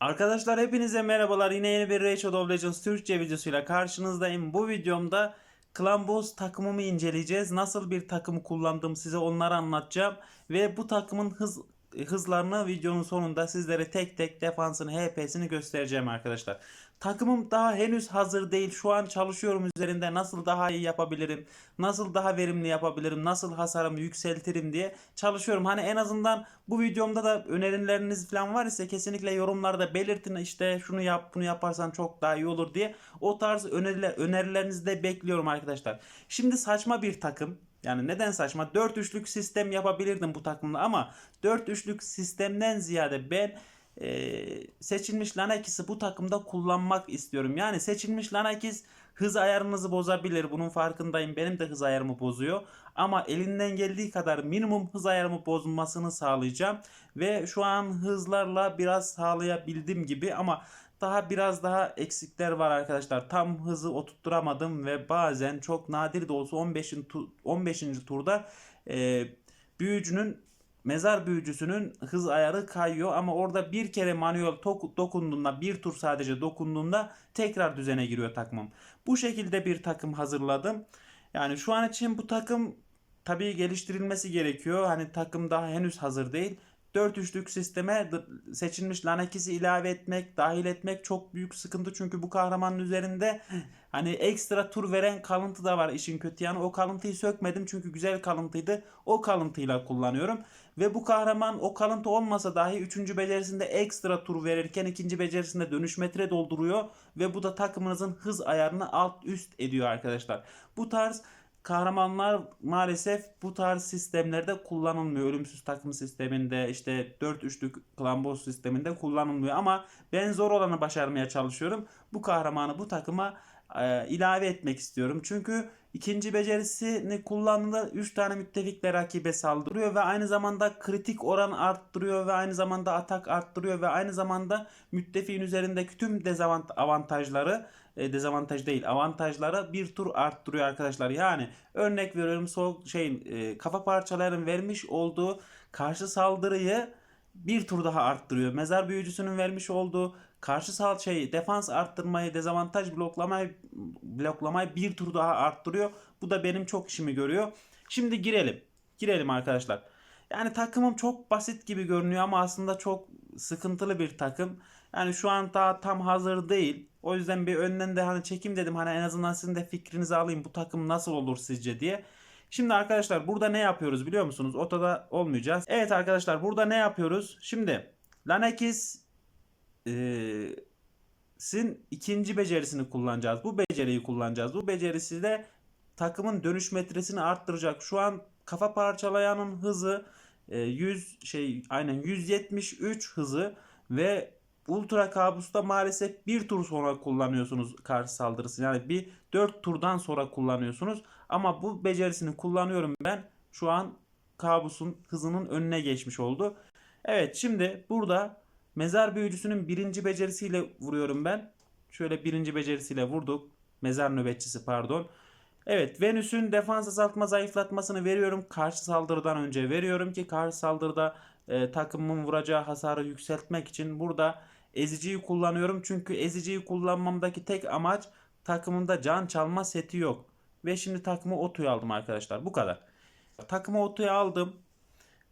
Arkadaşlar hepinize merhabalar. Yine yeni bir Rage of Legends Türkçe videosuyla karşınızdayım. Bu videomda Clan Boss takımımı inceleyeceğiz. Nasıl bir takım kullandım size onları anlatacağım. Ve bu takımın hız hızlarını videonun sonunda sizlere tek tek defansını, HP'sini göstereceğim arkadaşlar. Takımım daha henüz hazır değil. Şu an çalışıyorum üzerinde. Nasıl daha iyi yapabilirim? Nasıl daha verimli yapabilirim? Nasıl hasarımı yükseltirim diye çalışıyorum. Hani en azından bu videomda da önerileriniz falan var ise kesinlikle yorumlarda belirtin. İşte şunu yap, bunu yaparsan çok daha iyi olur diye. O tarz öneriler, önerilerinizi de bekliyorum arkadaşlar. Şimdi saçma bir takım. Yani neden saçma? 4 üçlük sistem yapabilirdim bu takımla ama 4 üçlük sistemden ziyade ben e, seçilmiş Lanakis'i bu takımda kullanmak istiyorum. Yani seçilmiş Lanakis hız ayarınızı bozabilir. Bunun farkındayım. Benim de hız ayarımı bozuyor. Ama elinden geldiği kadar minimum hız ayarımı bozulmasını sağlayacağım. Ve şu an hızlarla biraz sağlayabildim gibi ama daha biraz daha eksikler var arkadaşlar. Tam hızı oturtturamadım ve bazen çok nadir de olsa 15. Tu 15. turda e, büyücünün mezar büyücüsünün hız ayarı kayıyor ama orada bir kere manuel dokunduğunda bir tur sadece dokunduğunda tekrar düzene giriyor takımım. Bu şekilde bir takım hazırladım. Yani şu an için bu takım tabii geliştirilmesi gerekiyor. Hani takım daha henüz hazır değil. 4 üçlük sisteme seçilmiş Lanakis'i ilave etmek, dahil etmek çok büyük sıkıntı. Çünkü bu kahramanın üzerinde hani ekstra tur veren kalıntı da var işin kötü yanı. O kalıntıyı sökmedim çünkü güzel kalıntıydı. O kalıntıyla kullanıyorum. Ve bu kahraman o kalıntı olmasa dahi 3. becerisinde ekstra tur verirken ikinci becerisinde dönüş metre dolduruyor. Ve bu da takımınızın hız ayarını alt üst ediyor arkadaşlar. Bu tarz kahramanlar maalesef bu tarz sistemlerde kullanılmıyor. Ölümsüz takım sisteminde işte 4-3'lük klan boss sisteminde kullanılmıyor. Ama ben zor olanı başarmaya çalışıyorum. Bu kahramanı bu takıma e, ilave etmek istiyorum. Çünkü ikinci becerisini kullandığında 3 tane müttefikle rakibe saldırıyor ve aynı zamanda kritik oran arttırıyor ve aynı zamanda atak arttırıyor ve aynı zamanda müttefiğin üzerindeki tüm dezavantajları e, dezavantaj değil avantajlara bir tur arttırıyor arkadaşlar. Yani örnek veriyorum soğuk şey e, kafa parçaların vermiş olduğu karşı saldırıyı bir tur daha arttırıyor. Mezar büyücüsünün vermiş olduğu karşı sal şey defans arttırmayı, dezavantaj bloklamayı bloklamayı bir tur daha arttırıyor. Bu da benim çok işimi görüyor. Şimdi girelim. Girelim arkadaşlar. Yani takımım çok basit gibi görünüyor ama aslında çok sıkıntılı bir takım. Yani şu an daha tam hazır değil. O yüzden bir önden de hani çekim dedim. Hani en azından sizin de fikrinizi alayım. Bu takım nasıl olur sizce diye. Şimdi arkadaşlar burada ne yapıyoruz biliyor musunuz? Otoda olmayacağız. Evet arkadaşlar burada ne yapıyoruz? Şimdi Lanakis sin ikinci becerisini kullanacağız. Bu beceriyi kullanacağız. Bu becerisi de takımın dönüş metresini arttıracak. Şu an kafa parçalayanın hızı 100 şey aynen 173 hızı ve Ultra Kabus'ta maalesef bir tur sonra kullanıyorsunuz karşı saldırısı. Yani bir 4 turdan sonra kullanıyorsunuz. Ama bu becerisini kullanıyorum ben. Şu an Kabus'un hızının önüne geçmiş oldu. Evet şimdi burada mezar büyücüsünün birinci becerisiyle vuruyorum ben. Şöyle birinci becerisiyle vurduk. Mezar nöbetçisi pardon. Evet Venüs'ün defans azaltma zayıflatmasını veriyorum. Karşı saldırıdan önce veriyorum ki karşı saldırıda e, takımın vuracağı hasarı yükseltmek için burada eziciyi kullanıyorum. Çünkü eziciyi kullanmamdaki tek amaç takımımda can çalma seti yok. Ve şimdi takımı otoya aldım arkadaşlar. Bu kadar. Takımı otoya aldım.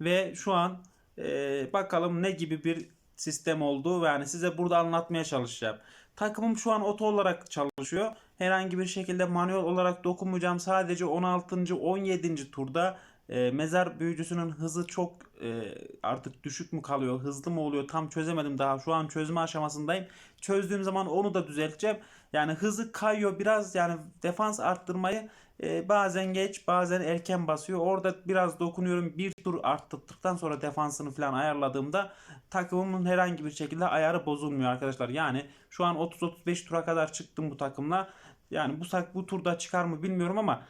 Ve şu an e, bakalım ne gibi bir sistem oldu. Yani size burada anlatmaya çalışacağım. Takımım şu an oto olarak çalışıyor. Herhangi bir şekilde manuel olarak dokunmayacağım. Sadece 16. 17. turda e, mezar büyücüsünün hızı çok e, artık düşük mü kalıyor, hızlı mı oluyor tam çözemedim daha. Şu an çözme aşamasındayım. Çözdüğüm zaman onu da düzelteceğim. Yani hızı kayıyor biraz yani defans arttırmayı e, bazen geç bazen erken basıyor. Orada biraz dokunuyorum. Bir tur arttırdıktan sonra defansını falan ayarladığımda takımımın herhangi bir şekilde ayarı bozulmuyor arkadaşlar. Yani şu an 30-35 tura kadar çıktım bu takımla. Yani bu bu turda çıkar mı bilmiyorum ama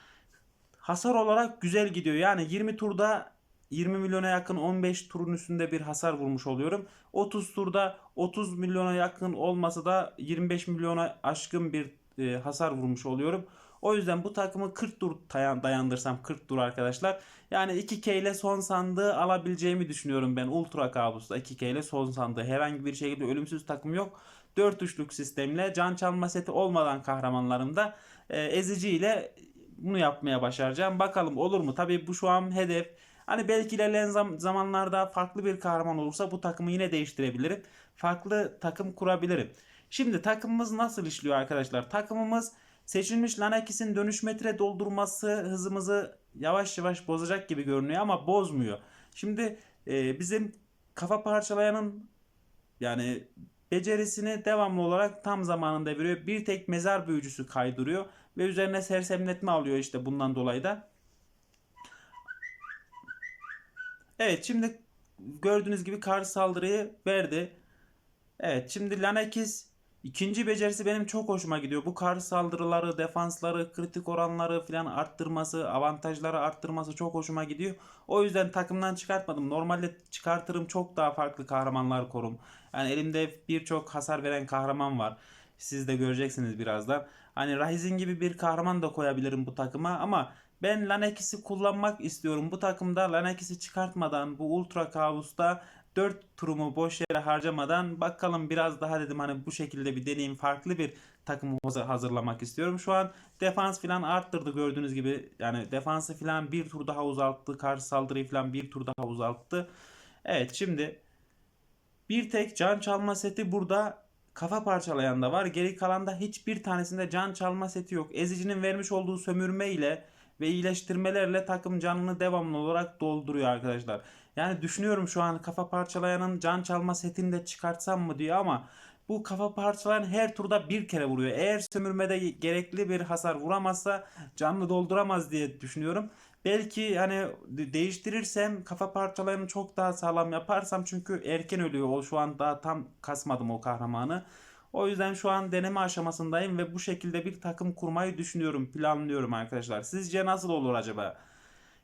hasar olarak güzel gidiyor. Yani 20 turda 20 milyona yakın 15 turun üstünde bir hasar vurmuş oluyorum. 30 turda 30 milyona yakın olmasa da 25 milyona aşkın bir e, hasar vurmuş oluyorum. O yüzden bu takımı 40 tur dayan- dayandırsam 40 tur arkadaşlar. Yani 2K ile son sandığı alabileceğimi düşünüyorum ben. Ultra Kabus'ta 2K ile son sandığı. Herhangi bir şekilde ölümsüz takım yok. 4 tuşluk sistemle can çalma seti olmadan kahramanlarımda e, ezici ile bunu yapmaya başaracağım. Bakalım olur mu? Tabii bu şu an hedef. Hani belki ilerleyen zam- zamanlarda farklı bir kahraman olursa bu takımı yine değiştirebilirim. Farklı takım kurabilirim. Şimdi takımımız nasıl işliyor arkadaşlar? Takımımız seçilmiş Lanakis'in dönüş metre doldurması hızımızı yavaş yavaş bozacak gibi görünüyor ama bozmuyor. Şimdi e, bizim kafa parçalayanın yani becerisini devamlı olarak tam zamanında veriyor. Bir tek mezar büyücüsü kaydırıyor ve üzerine sersemletme alıyor işte bundan dolayı da. Evet şimdi gördüğünüz gibi karşı saldırıyı verdi. Evet şimdi Lanakis ikinci becerisi benim çok hoşuma gidiyor. Bu karşı saldırıları, defansları, kritik oranları falan arttırması, avantajları arttırması çok hoşuma gidiyor. O yüzden takımdan çıkartmadım. Normalde çıkartırım çok daha farklı kahramanlar korum. Yani elimde birçok hasar veren kahraman var. Siz de göreceksiniz birazdan. Hani Ryzen gibi bir kahraman da koyabilirim bu takıma ama ben Lanakis'i kullanmak istiyorum. Bu takımda Lanakis'i çıkartmadan bu Ultra Kabus'ta 4 turumu boş yere harcamadan bakalım biraz daha dedim hani bu şekilde bir deneyim farklı bir takım hazır- hazırlamak istiyorum. Şu an defans falan arttırdı gördüğünüz gibi yani defansı falan bir tur daha uzalttı. Karşı saldırıyı falan bir tur daha uzalttı. Evet şimdi bir tek can çalma seti burada kafa parçalayan da var. Geri kalanda hiçbir tanesinde can çalma seti yok. Ezicinin vermiş olduğu sömürme ile ve iyileştirmelerle takım canını devamlı olarak dolduruyor arkadaşlar. Yani düşünüyorum şu an kafa parçalayanın can çalma setini de çıkartsam mı diyor ama bu kafa parçalayan her turda bir kere vuruyor. Eğer sömürmede gerekli bir hasar vuramazsa canını dolduramaz diye düşünüyorum. Belki hani de- değiştirirsem kafa parçalarını çok daha sağlam yaparsam çünkü erken ölüyor. O şu an daha tam kasmadım o kahramanı. O yüzden şu an deneme aşamasındayım ve bu şekilde bir takım kurmayı düşünüyorum, planlıyorum arkadaşlar. Sizce nasıl olur acaba?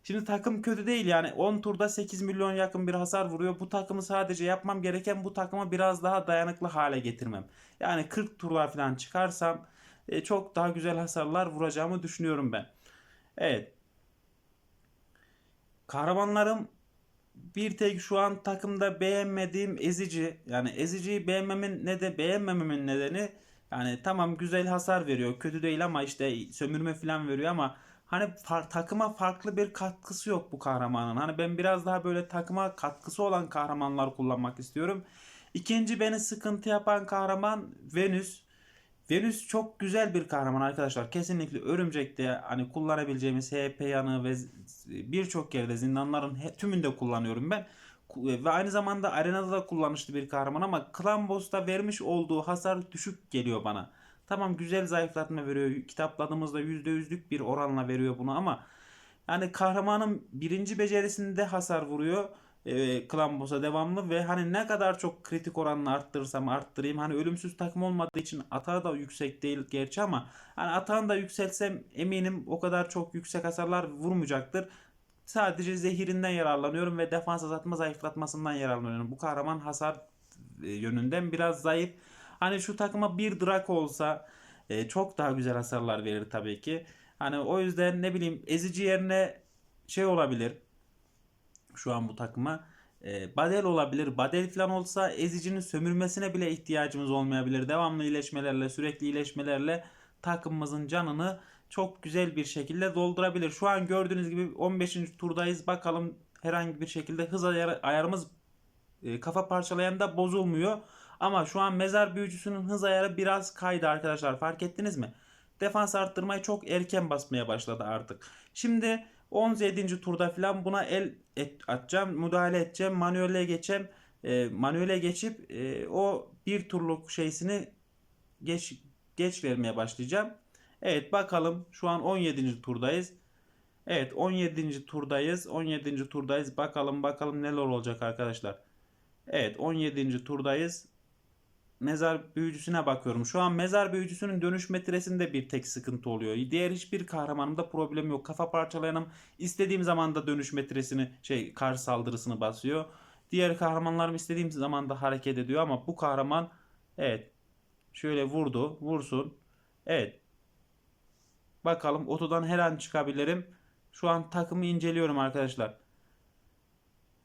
Şimdi takım kötü değil yani 10 turda 8 milyon yakın bir hasar vuruyor. Bu takımı sadece yapmam gereken bu takımı biraz daha dayanıklı hale getirmem. Yani 40 turlar falan çıkarsam e, çok daha güzel hasarlar vuracağımı düşünüyorum ben. Evet. Kahramanlarım bir tek şu an takımda beğenmediğim ezici. Yani eziciyi beğenmemin ne de beğenmememin nedeni yani tamam güzel hasar veriyor. Kötü değil ama işte sömürme falan veriyor ama hani far- takıma farklı bir katkısı yok bu kahramanın. Hani ben biraz daha böyle takıma katkısı olan kahramanlar kullanmak istiyorum. İkinci beni sıkıntı yapan kahraman Venüs. Venüs çok güzel bir kahraman arkadaşlar. Kesinlikle Örümcek'te hani kullanabileceğimiz HP yanı ve birçok yerde zindanların tümünde kullanıyorum ben. Ve aynı zamanda arenada da kullanışlı bir kahraman ama Boss'ta vermiş olduğu hasar düşük geliyor bana. Tamam güzel zayıflatma veriyor. Kitapladığımızda %100'lük bir oranla veriyor bunu ama yani kahramanın birinci becerisinde hasar vuruyor. E, Clan Boss'a devamlı ve hani ne kadar çok kritik oranını arttırırsam arttırayım. Hani ölümsüz takım olmadığı için atağı da yüksek değil gerçi ama hani atağını da yükseltsem eminim o kadar çok yüksek hasarlar vurmayacaktır. Sadece zehirinden yararlanıyorum ve defans azaltma zayıflatmasından yararlanıyorum. Bu kahraman hasar e, yönünden biraz zayıf. Hani şu takıma bir Draco olsa e, çok daha güzel hasarlar verir tabii ki. Hani o yüzden ne bileyim ezici yerine şey olabilir şu an bu takıma. E, Badel olabilir. Badel falan olsa ezicinin sömürmesine bile ihtiyacımız olmayabilir. Devamlı iyileşmelerle, sürekli iyileşmelerle takımımızın canını çok güzel bir şekilde doldurabilir. Şu an gördüğünüz gibi 15. turdayız. Bakalım herhangi bir şekilde hız ayarı, ayarımız e, kafa parçalayanda bozulmuyor. Ama şu an mezar büyücüsünün hız ayarı biraz kaydı arkadaşlar. Fark ettiniz mi? Defans arttırmayı çok erken basmaya başladı artık. Şimdi 17. turda falan buna el et, atacağım. Müdahale edeceğim. Manuele geçeceğim. E, manuele geçip e, o bir turluk şeysini geç geç vermeye başlayacağım. Evet bakalım şu an 17. turdayız. Evet 17. turdayız. 17. turdayız. Bakalım bakalım neler olacak arkadaşlar. Evet 17. turdayız. Mezar büyücüsüne bakıyorum. Şu an mezar büyücüsünün dönüş metresinde bir tek sıkıntı oluyor. Diğer hiçbir kahramanımda problem yok. Kafa parçalayanım istediğim zaman da dönüş metresini şey karşı saldırısını basıyor. Diğer kahramanlarım istediğim zaman da hareket ediyor ama bu kahraman evet şöyle vurdu. Vursun. Evet. Bakalım otodan her an çıkabilirim. Şu an takımı inceliyorum arkadaşlar.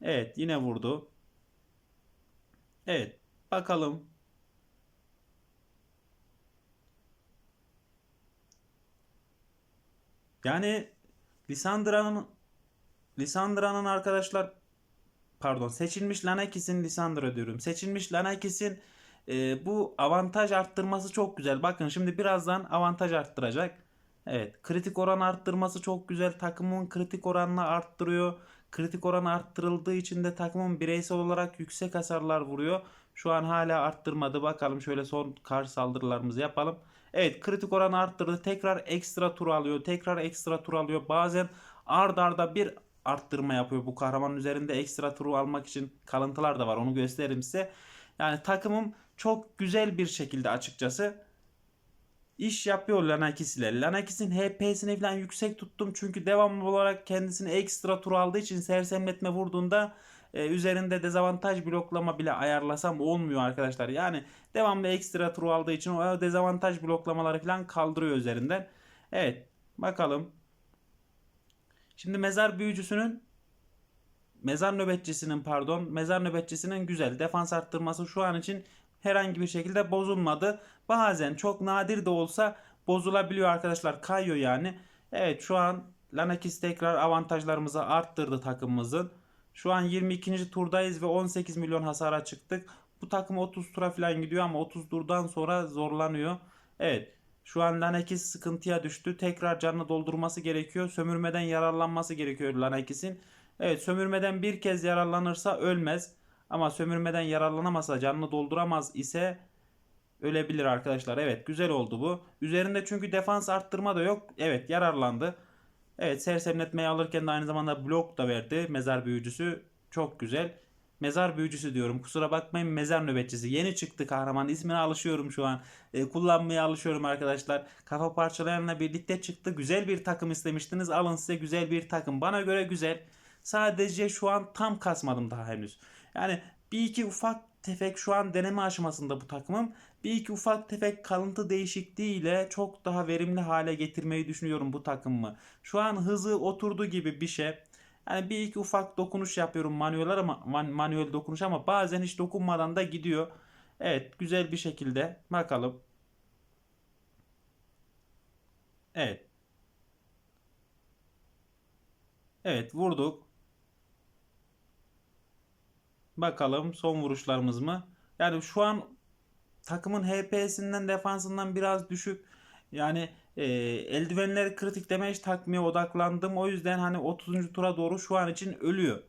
Evet yine vurdu. Evet bakalım. Yani Lisandra'nın Lisandra'nın arkadaşlar pardon seçilmiş Lanakis'in Lisandra diyorum. Seçilmiş Lanakis'in e, bu avantaj arttırması çok güzel. Bakın şimdi birazdan avantaj arttıracak. Evet kritik oran arttırması çok güzel. Takımın kritik oranını arttırıyor. Kritik oran arttırıldığı için de takımın bireysel olarak yüksek hasarlar vuruyor. Şu an hala arttırmadı. Bakalım şöyle son karşı saldırılarımızı yapalım. Evet kritik oranı arttırdı. Tekrar ekstra tur alıyor. Tekrar ekstra tur alıyor. Bazen ard arda bir arttırma yapıyor bu kahramanın üzerinde ekstra turu almak için kalıntılar da var onu gösteririm size. Yani takımım çok güzel bir şekilde açıkçası iş yapıyor Lanakis ile. Lanakis'in HP'sini falan yüksek tuttum çünkü devamlı olarak kendisini ekstra tur aldığı için sersemletme vurduğunda e, üzerinde dezavantaj bloklama bile ayarlasam olmuyor arkadaşlar. Yani devamlı ekstra tur aldığı için o dezavantaj bloklamaları falan kaldırıyor üzerinden. Evet bakalım. Şimdi mezar büyücüsünün mezar nöbetçisinin pardon mezar nöbetçisinin güzel defans arttırması şu an için herhangi bir şekilde bozulmadı. Bazen çok nadir de olsa bozulabiliyor arkadaşlar kayıyor yani. Evet şu an Lanakis tekrar avantajlarımızı arttırdı takımımızın. Şu an 22. turdayız ve 18 milyon hasara çıktık. Bu takım 30 tura falan gidiyor ama 30 turdan sonra zorlanıyor. Evet. Şu an Lanakis sıkıntıya düştü. Tekrar canını doldurması gerekiyor. Sömürmeden yararlanması gerekiyor Lanakis'in. Evet sömürmeden bir kez yararlanırsa ölmez. Ama sömürmeden yararlanamazsa canını dolduramaz ise ölebilir arkadaşlar. Evet güzel oldu bu. Üzerinde çünkü defans arttırma da yok. Evet yararlandı. Evet sersemletmeyi alırken de aynı zamanda blok da verdi. Mezar büyücüsü çok güzel. Mezar büyücüsü diyorum. Kusura bakmayın mezar nöbetçisi. Yeni çıktı kahraman. İsmine alışıyorum şu an. E, kullanmaya alışıyorum arkadaşlar. Kafa parçalayanla birlikte çıktı. Güzel bir takım istemiştiniz. Alın size güzel bir takım. Bana göre güzel. Sadece şu an tam kasmadım daha henüz. Yani bir iki ufak tefek şu an deneme aşamasında bu takımım. Bir iki ufak tefek kalıntı değişikliğiyle çok daha verimli hale getirmeyi düşünüyorum bu takımımı. Şu an hızı oturdu gibi bir şey. Yani bir iki ufak dokunuş yapıyorum manuel ama man, manuel dokunuş ama bazen hiç dokunmadan da gidiyor. Evet güzel bir şekilde bakalım. Evet. Evet vurduk. Bakalım son vuruşlarımız mı? Yani şu an takımın HP'sinden defansından biraz düşük. Yani e, eldivenleri kritik damage takmaya odaklandım. O yüzden hani 30. tura doğru şu an için ölüyor.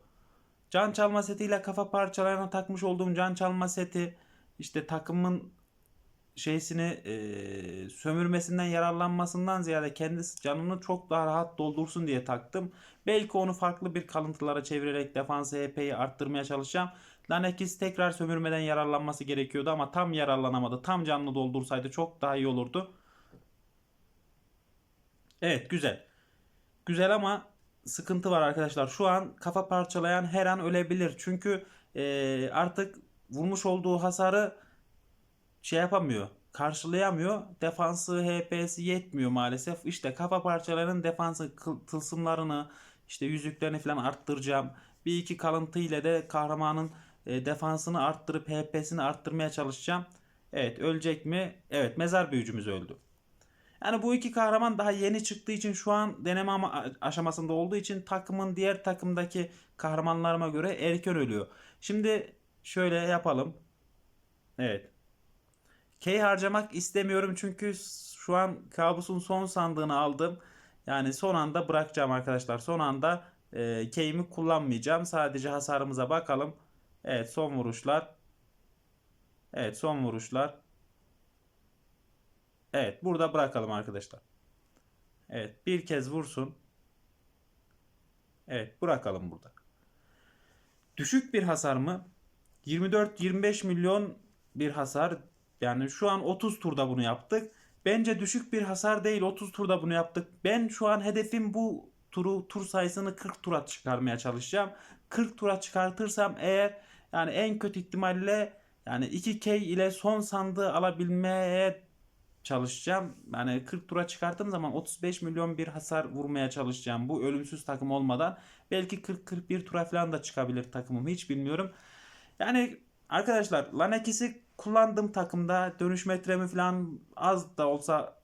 Can çalma setiyle kafa parçalarına takmış olduğum can çalma seti işte takımın şeysini e, sömürmesinden yararlanmasından ziyade kendisi canını çok daha rahat doldursun diye taktım. Belki onu farklı bir kalıntılara çevirerek defansı HP'yi arttırmaya çalışacağım. Lanekis tekrar sömürmeden yararlanması gerekiyordu ama tam yararlanamadı. Tam canını doldursaydı çok daha iyi olurdu. Evet güzel. Güzel ama sıkıntı var arkadaşlar. Şu an kafa parçalayan her an ölebilir. Çünkü e, artık vurmuş olduğu hasarı şey yapamıyor. Karşılayamıyor. Defansı, HP'si yetmiyor maalesef. İşte kafa parçalarının defansı tılsımlarını, işte yüzüklerini falan arttıracağım. Bir iki kalıntı ile de kahramanın e, defansını arttırıp HP'sini arttırmaya çalışacağım. Evet ölecek mi? Evet mezar büyücümüz öldü. Yani bu iki kahraman daha yeni çıktığı için şu an deneme ama- aşamasında olduğu için takımın diğer takımdaki kahramanlarıma göre erken ölüyor. Şimdi şöyle yapalım. Evet. Key harcamak istemiyorum çünkü şu an kabusun son sandığını aldım. Yani son anda bırakacağım arkadaşlar. Son anda e, key'imi kullanmayacağım. Sadece hasarımıza bakalım. Evet son vuruşlar. Evet son vuruşlar. Evet burada bırakalım arkadaşlar. Evet bir kez vursun. Evet bırakalım burada. Düşük bir hasar mı? 24-25 milyon bir hasar. Yani şu an 30 turda bunu yaptık. Bence düşük bir hasar değil 30 turda bunu yaptık. Ben şu an hedefim bu turu tur sayısını 40 tura çıkarmaya çalışacağım. 40 tura çıkartırsam eğer yani en kötü ihtimalle yani 2K ile son sandığı alabilmeye çalışacağım. Yani 40 tura çıkarttığım zaman 35 milyon bir hasar vurmaya çalışacağım. Bu ölümsüz takım olmadan. Belki 40-41 tura falan da çıkabilir takımım. Hiç bilmiyorum. Yani arkadaşlar Lanekis'i kullandığım takımda dönüş metremi falan az da olsa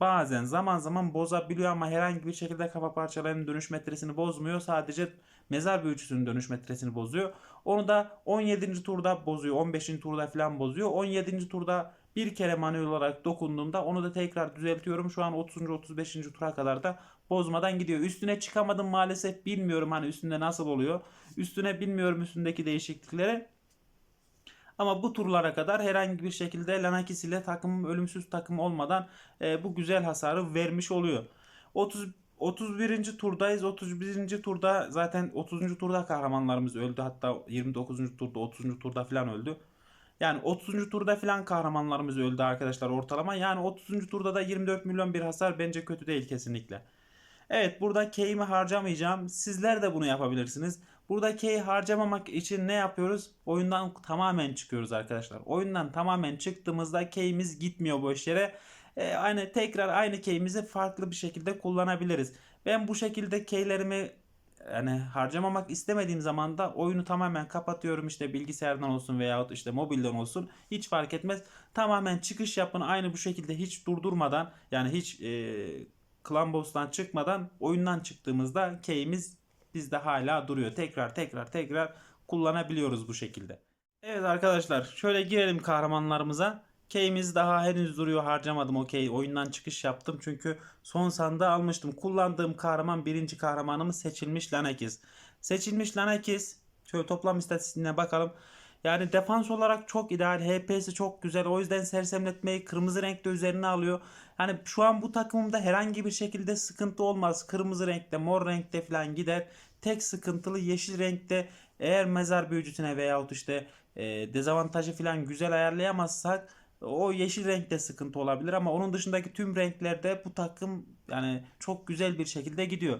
bazen zaman zaman bozabiliyor ama herhangi bir şekilde kafa parçalarının dönüş metresini bozmuyor. Sadece mezar büyücüsünün dönüş metresini bozuyor. Onu da 17. turda bozuyor. 15. turda falan bozuyor. 17. turda bir kere manuel olarak dokunduğumda onu da tekrar düzeltiyorum. Şu an 30. 35. tura kadar da bozmadan gidiyor. Üstüne çıkamadım maalesef bilmiyorum hani üstünde nasıl oluyor. Üstüne bilmiyorum üstündeki değişiklikleri. Ama bu turlara kadar herhangi bir şekilde Lanakis ile takım ölümsüz takım olmadan e, bu güzel hasarı vermiş oluyor. 30 31. turdayız. 31. turda zaten 30. turda kahramanlarımız öldü. Hatta 29. turda 30. turda falan öldü. Yani 30. turda falan kahramanlarımız öldü arkadaşlar ortalama. Yani 30. turda da 24 milyon bir hasar bence kötü değil kesinlikle. Evet burada K'imi harcamayacağım. Sizler de bunu yapabilirsiniz. Burada K'yi harcamamak için ne yapıyoruz? Oyundan tamamen çıkıyoruz arkadaşlar. Oyundan tamamen çıktığımızda K'imiz gitmiyor boş yere. E, aynı tekrar aynı K'imizi farklı bir şekilde kullanabiliriz. Ben bu şekilde K'lerimi yani harcamamak istemediğim zaman da oyunu tamamen kapatıyorum işte bilgisayardan olsun veyahut işte mobilden olsun hiç fark etmez. Tamamen çıkış yapın aynı bu şekilde hiç durdurmadan yani hiç e, Clan Boss'tan çıkmadan oyundan çıktığımızda key'imiz bizde hala duruyor. Tekrar tekrar tekrar kullanabiliyoruz bu şekilde. Evet arkadaşlar şöyle girelim kahramanlarımıza. Key'imiz daha henüz duruyor harcamadım o key. Oyundan çıkış yaptım çünkü son sanda almıştım. Kullandığım kahraman birinci kahramanımız seçilmiş Lanakis. Seçilmiş Lanakis şöyle toplam istatistiğine bakalım. Yani defans olarak çok ideal. HP'si çok güzel. O yüzden sersemletmeyi kırmızı renkte üzerine alıyor. Yani şu an bu takımımda herhangi bir şekilde sıkıntı olmaz. Kırmızı renkte, mor renkte falan gider. Tek sıkıntılı yeşil renkte eğer mezar büyücüsüne veyahut işte e, dezavantajı falan güzel ayarlayamazsak o yeşil renkte sıkıntı olabilir ama onun dışındaki tüm renklerde bu takım yani çok güzel bir şekilde gidiyor.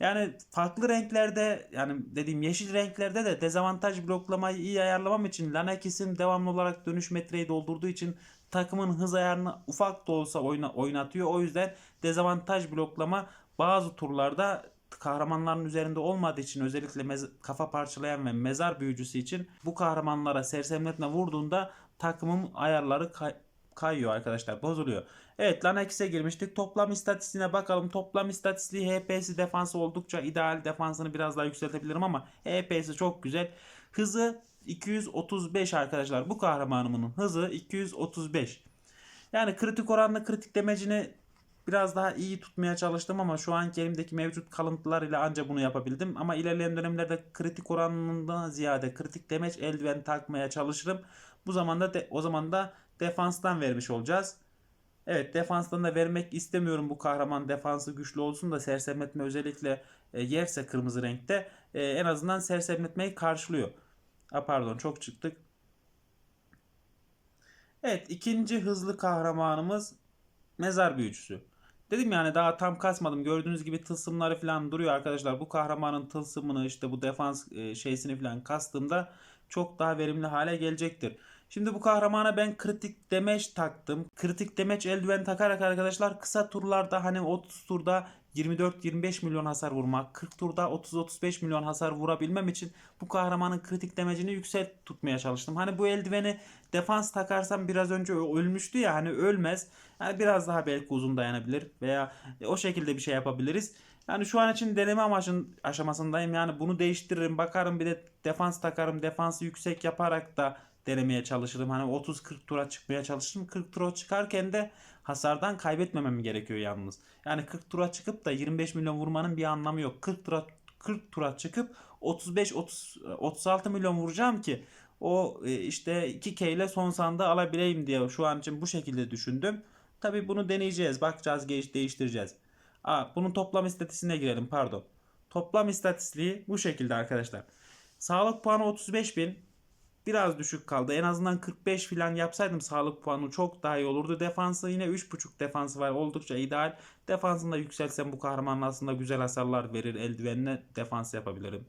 Yani farklı renklerde yani dediğim yeşil renklerde de dezavantaj bloklamayı iyi ayarlamam için Lanakis'in devamlı olarak dönüş metreyi doldurduğu için takımın hız ayarını ufak da olsa oyna, oynatıyor. O yüzden dezavantaj bloklama bazı turlarda kahramanların üzerinde olmadığı için özellikle kafa parçalayan ve mezar büyücüsü için bu kahramanlara sersemletme vurduğunda takımın ayarları kay- kayıyor arkadaşlar bozuluyor. Evet Lanakis'e girmiştik. Toplam istatistiğine bakalım. Toplam istatistiği HP'si defansı oldukça ideal. Defansını biraz daha yükseltebilirim ama HP'si çok güzel. Hızı 235 arkadaşlar. Bu kahramanımın hızı 235. Yani kritik oranlı kritik demecini biraz daha iyi tutmaya çalıştım ama şu anki elimdeki mevcut kalıntılar ile anca bunu yapabildim. Ama ilerleyen dönemlerde kritik oranından ziyade kritik demeç eldiven takmaya çalışırım. Bu zamanda de, o zaman da defanstan vermiş olacağız. Evet defanstan da vermek istemiyorum bu kahraman defansı güçlü olsun da sersemletme özellikle e, yerse kırmızı renkte e, en azından sersemletmeyi karşılıyor. A, pardon çok çıktık. Evet ikinci hızlı kahramanımız mezar büyücüsü. Dedim yani daha tam kasmadım. Gördüğünüz gibi tılsımları falan duruyor arkadaşlar. Bu kahramanın tılsımını işte bu defans e, şeysini falan kastığımda çok daha verimli hale gelecektir. Şimdi bu kahramana ben kritik demeç taktım. Kritik demeç eldiven takarak arkadaşlar kısa turlarda hani 30 turda 24-25 milyon hasar vurmak, 40 turda 30-35 milyon hasar vurabilmem için bu kahramanın kritik demecini yükselt tutmaya çalıştım. Hani bu eldiveni defans takarsam biraz önce ölmüştü ya hani ölmez. Yani biraz daha belki uzun dayanabilir veya o şekilde bir şey yapabiliriz. Yani şu an için deneme amaçın aşamasındayım. Yani bunu değiştiririm. Bakarım bir de defans takarım. Defansı yüksek yaparak da denemeye çalışırım. Hani 30-40 tura çıkmaya çalışırım. 40 tura çıkarken de hasardan kaybetmemem gerekiyor yalnız. Yani 40 tura çıkıp da 25 milyon vurmanın bir anlamı yok. 40 tura 40 tura çıkıp 35 30 36 milyon vuracağım ki o e, işte 2K ile son sandığı alabileyim diye şu an için bu şekilde düşündüm. Tabi bunu deneyeceğiz. Bakacağız, değiştireceğiz. Aa, bunun toplam istatistiğine girelim pardon. Toplam istatistiği bu şekilde arkadaşlar. Sağlık puanı 35 bin. Biraz düşük kaldı. En azından 45 falan yapsaydım sağlık puanı çok daha iyi olurdu. Defansı yine 3.5 defansı var. Oldukça ideal. Defansını da yükselsem bu kahramanın aslında güzel hasarlar verir. Eldivenine defans yapabilirim.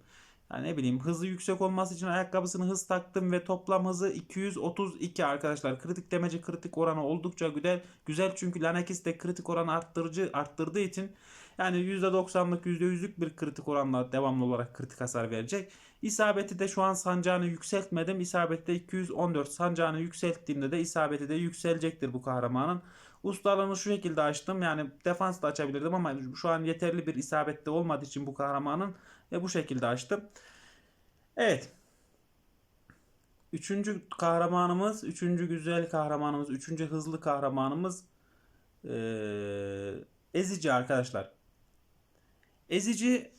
Yani ne bileyim hızı yüksek olması için ayakkabısını hız taktım ve toplam hızı 232 arkadaşlar. Kritik demeci kritik oranı oldukça güzel. Güzel çünkü Lanakis de kritik oranı arttırıcı arttırdığı için yani %90'lık %100'lük bir kritik oranla devamlı olarak kritik hasar verecek. İsabeti de şu an sancağını yükseltmedim. İsabeti de 214 sancağını yükselttiğimde de isabeti de yükselecektir bu kahramanın. Ustalığını şu şekilde açtım. Yani defans da açabilirdim ama şu an yeterli bir isabette olmadığı için bu kahramanın ve bu şekilde açtım. Evet. Üçüncü kahramanımız, üçüncü güzel kahramanımız, üçüncü hızlı kahramanımız ee, Ezici arkadaşlar. Ezici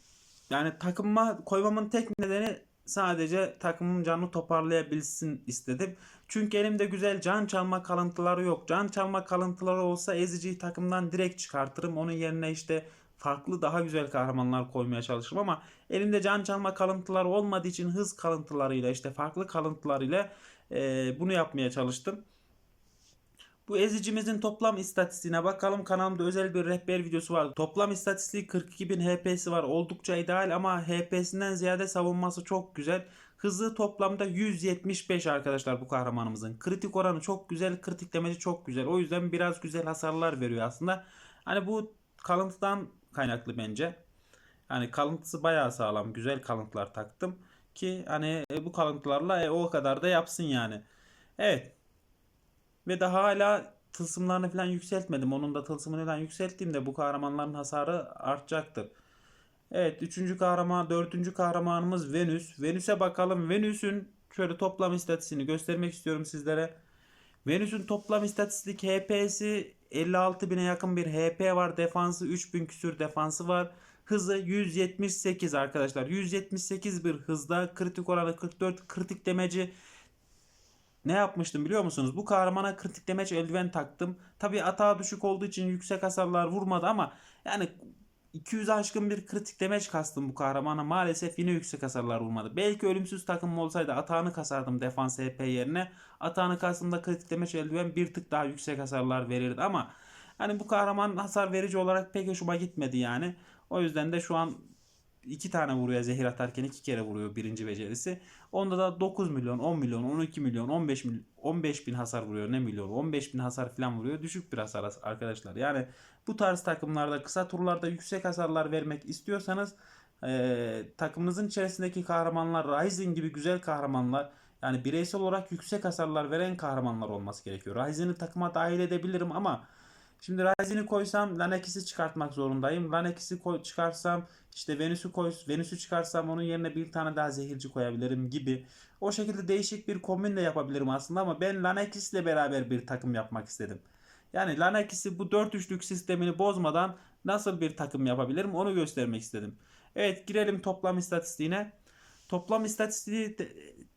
yani takımıma koymamın tek nedeni sadece takımım canını toparlayabilsin istedim. Çünkü elimde güzel can çalma kalıntıları yok. Can çalma kalıntıları olsa Ezici'yi takımdan direkt çıkartırım. Onun yerine işte farklı daha güzel kahramanlar koymaya çalışırım ama elimde can çalma kalıntıları olmadığı için hız kalıntılarıyla işte farklı kalıntılarıyla e, bunu yapmaya çalıştım. Bu ezicimizin toplam istatistiğine bakalım. Kanalımda özel bir rehber videosu var. Toplam istatistiği 42.000 HP'si var. Oldukça ideal ama HP'sinden ziyade savunması çok güzel. Hızı toplamda 175 arkadaşlar bu kahramanımızın. Kritik oranı çok güzel. Kritik demeci çok güzel. O yüzden biraz güzel hasarlar veriyor aslında. Hani bu kalıntıdan kaynaklı bence. Yani kalıntısı bayağı sağlam. Güzel kalıntılar taktım. Ki hani bu kalıntılarla e, o kadar da yapsın yani. Evet. Ve daha hala tılsımlarını falan yükseltmedim. Onun da tılsımını falan yükselttiğimde bu kahramanların hasarı artacaktır. Evet, üçüncü kahraman, dördüncü kahramanımız Venüs. Venüs'e bakalım. Venüs'ün şöyle toplam istatistiğini göstermek istiyorum sizlere. Venüs'ün toplam istatistik HP'si 56.000'e yakın bir HP var. Defansı 3000 küsür defansı var. Hızı 178 arkadaşlar. 178 bir hızda kritik oranı 44 kritik demeci ne yapmıştım biliyor musunuz? Bu kahramana kritik demeç eldiven taktım. Tabi atağı düşük olduğu için yüksek hasarlar vurmadı ama yani 200 aşkın bir kritik demeç kastım bu kahramana. Maalesef yine yüksek hasarlar vurmadı. Belki ölümsüz takımım olsaydı atağını kasardım defans HP yerine. Atağını kastığımda kritik demeç eldiven bir tık daha yüksek hasarlar verirdi ama hani bu kahraman hasar verici olarak pek hoşuma gitmedi yani. O yüzden de şu an iki tane vuruyor zehir atarken iki kere vuruyor birinci becerisi. Onda da 9 milyon, 10 milyon, 12 milyon, 15 milyon, 15 bin hasar vuruyor. Ne milyon? 15 bin hasar falan vuruyor. Düşük bir hasar arkadaşlar. Yani bu tarz takımlarda kısa turlarda yüksek hasarlar vermek istiyorsanız e, takımınızın içerisindeki kahramanlar Ryzen gibi güzel kahramanlar yani bireysel olarak yüksek hasarlar veren kahramanlar olması gerekiyor. Ryzen'i takıma dahil edebilirim ama Şimdi Ryzen'i koysam Lanakis'i çıkartmak zorundayım. Lanakis'i koy, çıkarsam işte Venüs'ü koy, Venüs'ü çıkarsam onun yerine bir tane daha zehirci koyabilirim gibi. O şekilde değişik bir kombin de yapabilirim aslında ama ben Lanakis'le beraber bir takım yapmak istedim. Yani Lanakis'i bu 4-3'lük sistemini bozmadan nasıl bir takım yapabilirim onu göstermek istedim. Evet girelim toplam istatistiğine. Toplam istatistiği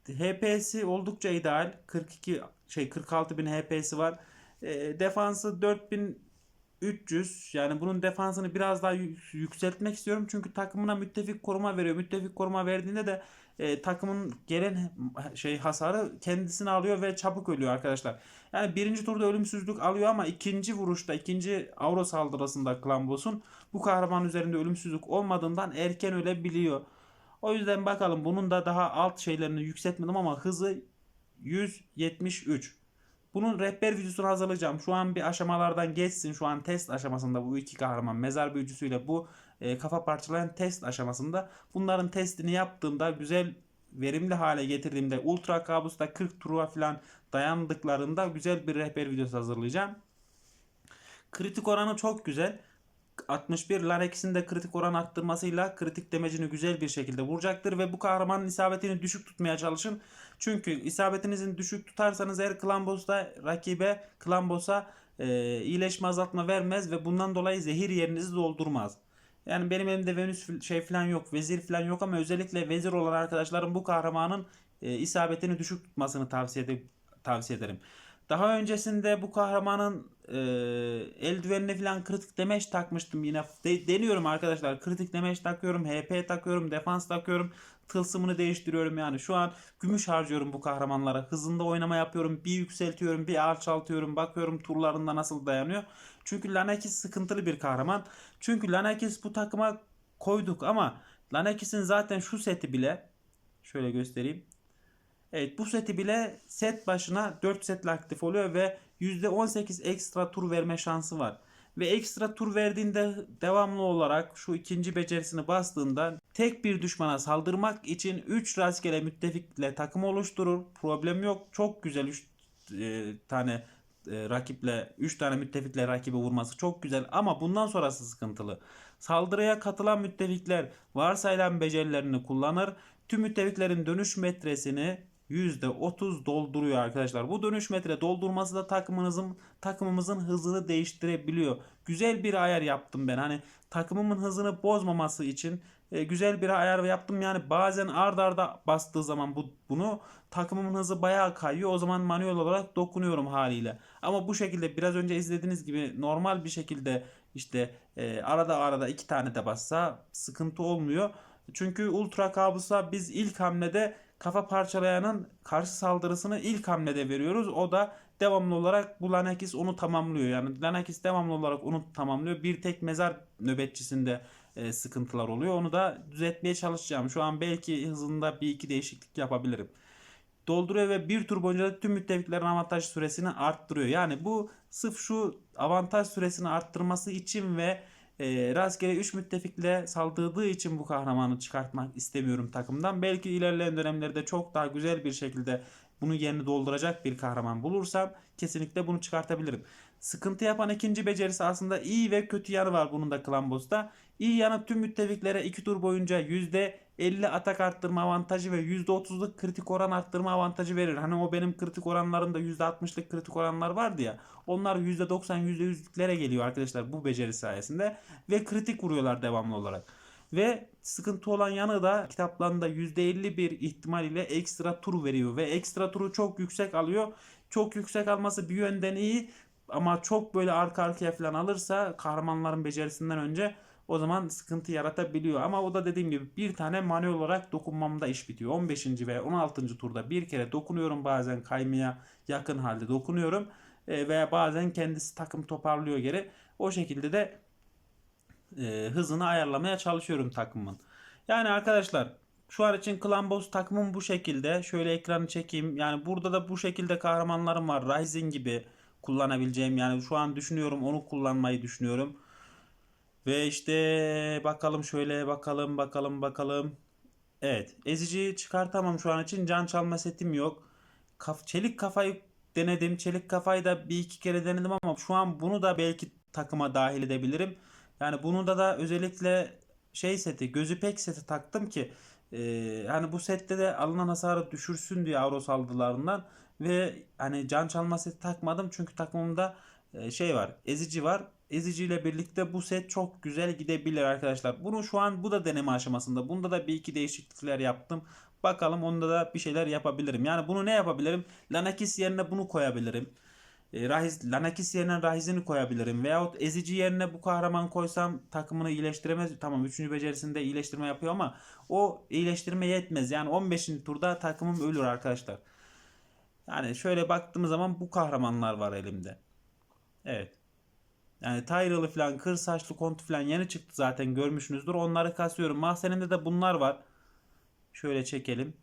HP'si oldukça ideal. 42 şey 46 bin HP'si var. E, defansı 4300 yani bunun defansını biraz daha yükseltmek istiyorum. Çünkü takımına müttefik koruma veriyor. Müttefik koruma verdiğinde de e, takımın gelen şey hasarı kendisini alıyor ve çabuk ölüyor arkadaşlar. Yani birinci turda ölümsüzlük alıyor ama ikinci vuruşta ikinci Avro saldırısında Klambos'un bu kahraman üzerinde ölümsüzlük olmadığından erken ölebiliyor. O yüzden bakalım bunun da daha alt şeylerini yükseltmedim ama hızı 173. Bunun rehber videosunu hazırlayacağım. Şu an bir aşamalardan geçsin. Şu an test aşamasında bu iki kahraman mezar büyücüsüyle bu e, kafa parçalayan test aşamasında. Bunların testini yaptığımda güzel verimli hale getirdiğimde ultra kabusta 40 turuva falan dayandıklarında güzel bir rehber videosu hazırlayacağım. Kritik oranı çok güzel. 61 Larex'in de kritik oran arttırmasıyla kritik demecini güzel bir şekilde vuracaktır ve bu kahramanın isabetini düşük tutmaya çalışın. Çünkü isabetinizin düşük tutarsanız eğer Klambos'ta rakibe Klambos'a e, iyileşme azaltma vermez ve bundan dolayı zehir yerinizi doldurmaz. Yani benim elimde Venüs şey falan yok, vezir falan yok ama özellikle vezir olan arkadaşlarım bu kahramanın e, isabetini düşük tutmasını tavsiye, tavsiye ederim. Daha öncesinde bu kahramanın e, eldivenine falan kritik demeç takmıştım yine. De, deniyorum arkadaşlar. Kritik demeç takıyorum, HP takıyorum, defans takıyorum. Tılsımını değiştiriyorum yani. Şu an gümüş harcıyorum bu kahramanlara. Hızında oynama yapıyorum. Bir yükseltiyorum, bir alçaltıyorum. Bakıyorum turlarında nasıl dayanıyor. Çünkü Lanakis sıkıntılı bir kahraman. Çünkü Lanakis bu takıma koyduk ama Lanakis'in zaten şu seti bile şöyle göstereyim. Evet bu seti bile set başına 4 setle aktif oluyor ve %18 ekstra tur verme şansı var. Ve ekstra tur verdiğinde devamlı olarak şu ikinci becerisini bastığında tek bir düşmana saldırmak için 3 rastgele müttefikle takım oluşturur. Problem yok. Çok güzel 3 tane e, rakiple 3 tane müttefikle rakibi vurması çok güzel ama bundan sonrası sıkıntılı. Saldırıya katılan müttefikler varsayılan becerilerini kullanır. Tüm müttefiklerin dönüş metresini %30 dolduruyor arkadaşlar. Bu dönüş metre doldurması da takımınızın takımımızın hızını değiştirebiliyor. Güzel bir ayar yaptım ben. Hani takımımın hızını bozmaması için e, güzel bir ayar yaptım. Yani bazen ard arda bastığı zaman bu bunu takımımın hızı bayağı kayıyor. O zaman manuel olarak dokunuyorum haliyle. Ama bu şekilde biraz önce izlediğiniz gibi normal bir şekilde işte e, arada arada iki tane de bassa sıkıntı olmuyor. Çünkü ultra kabusa biz ilk hamlede kafa parçalayanın karşı saldırısını ilk hamlede veriyoruz. O da devamlı olarak bu Lanakis onu tamamlıyor. Yani Lanakis devamlı olarak onu tamamlıyor. Bir tek mezar nöbetçisinde e, sıkıntılar oluyor. Onu da düzeltmeye çalışacağım. Şu an belki hızında bir iki değişiklik yapabilirim. Dolduruyor ve bir tur boyunca da tüm müttefiklerin avantaj süresini arttırıyor. Yani bu sırf şu avantaj süresini arttırması için ve e, rastgele 3 müttefikle saldırdığı için bu kahramanı çıkartmak istemiyorum takımdan. Belki ilerleyen dönemlerde çok daha güzel bir şekilde bunu yerini dolduracak bir kahraman bulursam kesinlikle bunu çıkartabilirim. Sıkıntı yapan ikinci becerisi aslında iyi ve kötü yanı var bunun da Klambos'ta. İyi yanı tüm müttefiklere 2 tur boyunca %50 atak arttırma avantajı ve %30'luk kritik oran arttırma avantajı verir. Hani o benim kritik oranlarımda %60'lık kritik oranlar vardı ya. Onlar %90 %100'lüklere geliyor arkadaşlar bu beceri sayesinde. Ve kritik vuruyorlar devamlı olarak. Ve sıkıntı olan yanı da kitaplarında %50 bir ihtimal ile ekstra tur veriyor. Ve ekstra turu çok yüksek alıyor. Çok yüksek alması bir yönden iyi. Ama çok böyle arka arkaya falan alırsa kahramanların becerisinden önce o zaman sıkıntı yaratabiliyor. Ama o da dediğim gibi bir tane manuel olarak dokunmamda iş bitiyor. 15. ve 16. turda bir kere dokunuyorum bazen kaymaya yakın halde dokunuyorum. E, veya bazen kendisi takım toparlıyor geri. O şekilde de e, hızını ayarlamaya çalışıyorum takımın. Yani arkadaşlar şu an için Clan Boss takımım bu şekilde. Şöyle ekranı çekeyim. Yani burada da bu şekilde kahramanlarım var. Rising gibi kullanabileceğim. Yani şu an düşünüyorum onu kullanmayı düşünüyorum. Ve işte bakalım şöyle bakalım bakalım bakalım. Evet ezici çıkartamam şu an için. Can çalma setim yok. Kaf çelik kafayı denedim. Çelik kafayı da bir iki kere denedim ama şu an bunu da belki takıma dahil edebilirim. Yani bunu da da özellikle şey seti gözü pek seti taktım ki e, hani bu sette de alınan hasarı düşürsün diye Avro saldırılarından ve hani can çalma seti takmadım çünkü takımımda e, şey var ezici var ezici birlikte bu set çok güzel gidebilir arkadaşlar. Bunu şu an bu da deneme aşamasında. Bunda da bir iki değişiklikler yaptım. Bakalım onda da bir şeyler yapabilirim. Yani bunu ne yapabilirim? Lanakis yerine bunu koyabilirim. E, Rahiz, Lanakis yerine Rahiz'ini koyabilirim. Veyahut ezici yerine bu kahraman koysam takımını iyileştiremez. Tamam 3. becerisinde iyileştirme yapıyor ama o iyileştirme yetmez. Yani 15. turda takımım ölür arkadaşlar. Yani şöyle baktığımız zaman bu kahramanlar var elimde. Evet. Yani Tyrell'ı falan kır saçlı kontu falan yeni çıktı zaten görmüşsünüzdür. Onları kasıyorum. Mahzeninde de bunlar var. Şöyle çekelim.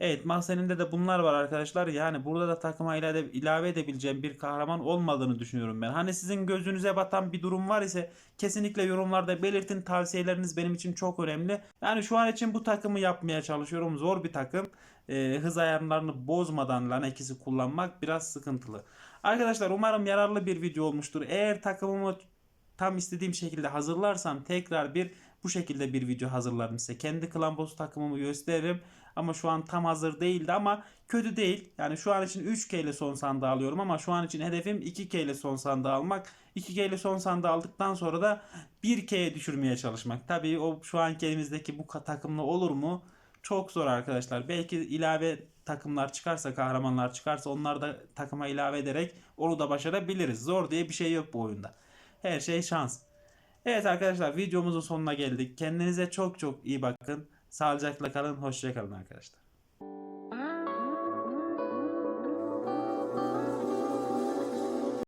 Evet mahzeninde de bunlar var arkadaşlar. Yani burada da takıma ilave, edebileceğim bir kahraman olmadığını düşünüyorum ben. Hani sizin gözünüze batan bir durum var ise kesinlikle yorumlarda belirtin. Tavsiyeleriniz benim için çok önemli. Yani şu an için bu takımı yapmaya çalışıyorum. Zor bir takım. Ee, hız ayarlarını bozmadan lan ikisi kullanmak biraz sıkıntılı. Arkadaşlar umarım yararlı bir video olmuştur. Eğer takımımı tam istediğim şekilde hazırlarsam tekrar bir bu şekilde bir video hazırlarım size. Kendi klan boss takımımı gösteririm. Ama şu an tam hazır değildi ama kötü değil. Yani şu an için 3K ile son sandığı alıyorum ama şu an için hedefim 2K ile son sandığı almak. 2K ile son sandığı aldıktan sonra da 1K'ye düşürmeye çalışmak. Tabii o şu anki elimizdeki bu takımla olur mu? Çok zor arkadaşlar. Belki ilave takımlar çıkarsa, kahramanlar çıkarsa onlar da takıma ilave ederek onu da başarabiliriz. Zor diye bir şey yok bu oyunda. Her şey şans. Evet arkadaşlar videomuzun sonuna geldik. Kendinize çok çok iyi bakın. Sağlıcakla kalın. Hoşçakalın arkadaşlar.